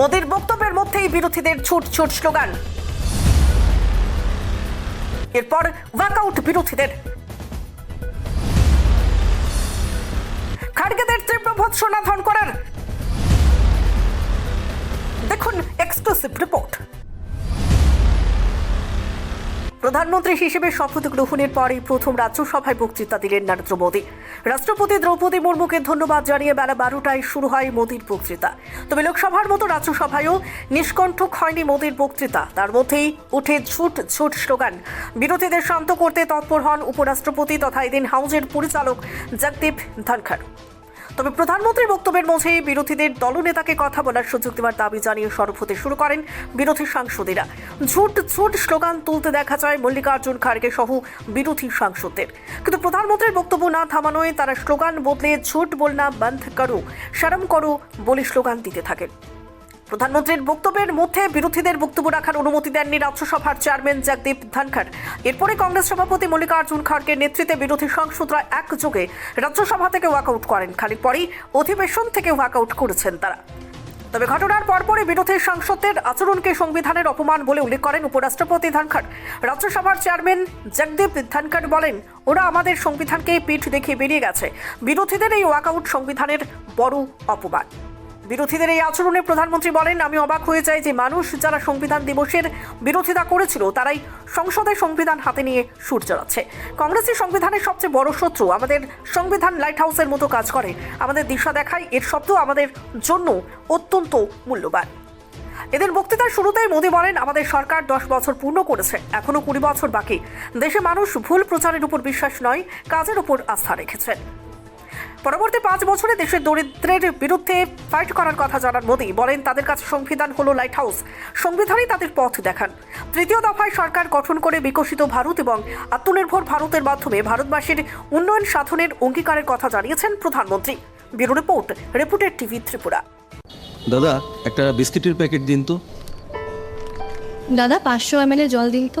মোদীর বক্তব্যের মধ্যেই বিরোধীদের ছুট ছুট স্লোগান। এরপর ওয়াকআউট বিরোধীদের। খাড়গেদের তীব্র ভৎসনা ধন করার। দেখুন এক্সক্লুসিভ রিপোর্ট প্রধানমন্ত্রী হিসেবে শপথ গ্রহণের পরেই প্রথম রাজ্যসভায় বক্তৃতা দিলেন নরেন্দ্র মোদী। রাষ্ট্রপতি দ্রৌপদী মুর্মুকে ধন্যবাদ জানিয়ে বেলা বারোটায় শুরু হয় মোদীর বক্তৃতা। তবে লোকসভার মতো রাজ্যসভায়ও নিষ্কণ্ঠক হয়নি মোদীর বক্তৃতা। তার মধ্যেই উঠে ঝুট ঝুট স্লোগান, বিরোধীদের শান্ত করতে তৎপর হন উপরাষ্ট্রপতি তথা এদিন হাউজের পরিচালক জগদীপ ধনখড়। তবে প্রধানমন্ত্রীর বক্তব্যের মধ্যে বিরোধীদের দলনেতাকে কথা বলার সুযোগ দেওয়ার দাবি জানিয়ে সরব হতে শুরু করেন বিরোধী সাংসদেরা। ঝুট ঝুট স্লোগান তুলতে দেখা যায় মল্লিকার্জুন খাড়গে সহ বিরোধী সাংসদদের। কিন্তু প্রধানমন্ত্রীর বক্তব্য না থামানোয় তারা স্লোগান বদলে ঝুট বলনা বন্ধ করো, শরম করো বলে স্লোগান দিতে থাকেন। প্রধানমন্ত্রীর বক্তব্যের মধ্যে বিরোধীদের বক্তব্য রাখার অনুমতি দেননি রাজ্যসভার চেয়ারম্যান জগদীপ ধনখড়। এরপরে কংগ্রেস সভাপতি মল্লিকার্জুন খড়গের নেতৃত্বে বিরোধী সাংসদরা একযোগে রাজ্যসভা থেকে ওয়াকআউট করেন। খানিক পরেই অধিবেশন থেকে ওয়াকআউট করেছেন তারা। তবে ঘটনার পরপরই বিরোধী সাংসদদের আচরণকে সংবিধানের অপমান বলে উল্লেখ করেন উপরাষ্ট্রপতি ধনখড়। রাজ্যসভার চেয়ারম্যান জগদীপ ধনখড় বলেন, ওরা আমাদের সংবিধানকে পিঠ দেখিয়ে বেরিয়ে গেছে। বিরোধীদের এই ওয়াকআউট সংবিধানের বড় অপমান। বিরোধীদের এই আচরণে প্রধানমন্ত্রী বলেন, আমি অবাক হয়ে যাই যে মানুষ যারা সংবিধান দিবসের বিরোধিতা করেছিল, তারাই সংসদে সংবিধান হাতে নিয়ে সুর চড়াচ্ছে কংগ্রেসই সংবিধানের সবচেয়ে বড় শত্রু আমাদের সংবিধান লাইট হাউসের মতো কাজ করে। আমাদের দিশা দেখায়, এর শব্দ আমাদের জন্য অত্যন্ত মূল্যবান। এদের বক্তৃতার শুরুতেই মোদী বলেন, আমাদের সরকার দশ বছর পূর্ণ করেছে, এখনও কুড়ি বছর বাকি। দেশে মানুষ ভুল প্রচারের উপর বিশ্বাস নয়, কাজের উপর আস্থা রেখেছেন পরবর্তী পাঁচ বছরে দেশের দরিদ্রের বিরুদ্ধে ফাইট করার কথা জানান মোদী। বলেন তাদের কাছে সংবিধান হলো লাইট হাউস সংবিধানই তাদের পথ দেখান। তৃতীয় দফায় সরকার গঠন করে বিকশিত ভারত এবং আত্মনির্ভর ভারতের মাধ্যমে ভারতবাসীর উন্নয়ন সাধনের অঙ্গীকারের কথা জানিয়েছেন প্রধানমন্ত্রী। ব্যুরো রিপোর্ট রিপোর্টের টিভি ত্রিপুরা। দাদা একটা বিস্কিটের প্যাকেট দিন তো। দাদা পাঁচশো এম জল দিন তো।